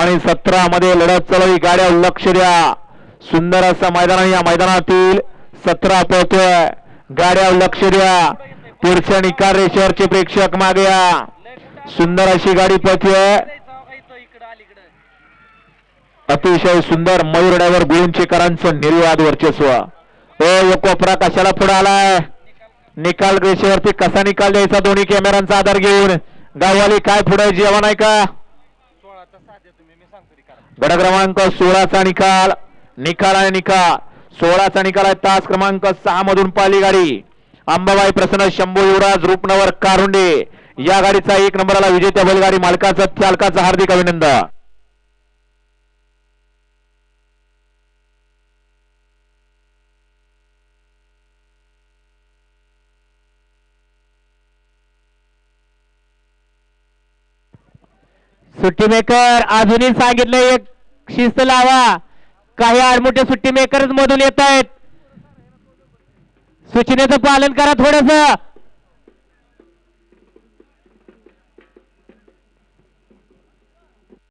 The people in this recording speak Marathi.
आणि सतरा मध्ये लढत चालू गाड्या लक्ष द्या. सुंदर असं मैदान आहे. या मैदानातील सतरा पळतोय गाड्या लक्ष द्या. पुढच्या निकाल रेषेवरचे प्रेक्षक मागे या. सुंदर अशी गाडी पळतीय अतिशय सुंदर मयूर ड्रायव्हर गुळुंचेकरांचं निर्वाद वर्चस्व. ओ यो प्रकाशाला कशाला पुढे आलाय? निकाल रेषेवरती कसा निकाल द्यायचा? दोन्ही कॅमेऱ्यांचा आधार घेऊन. गाववाली काय पुढे? जेवण आहे का? गड क्रमांक सोळाचा निकाल निकाल आहे निकाल. सोळाचा निकाल आहे तास क्रमांक सहा मधून पाली गाडी. अंबाबाई प्रसन्न शंभू युवराज रूपनवर कारुंडे. या गाडीचा एक नंबरला विजेत्या बैलगाडी मालकाचं चालकाचा हार्दिक अभिनंदन. सुट्टी मेकर अजूनही सांगितलं एक शिस्त लावा. काही आडमोठे सुट्टी मेकरच मधून येत आहेत सूचनेचं पालन करा थोडस.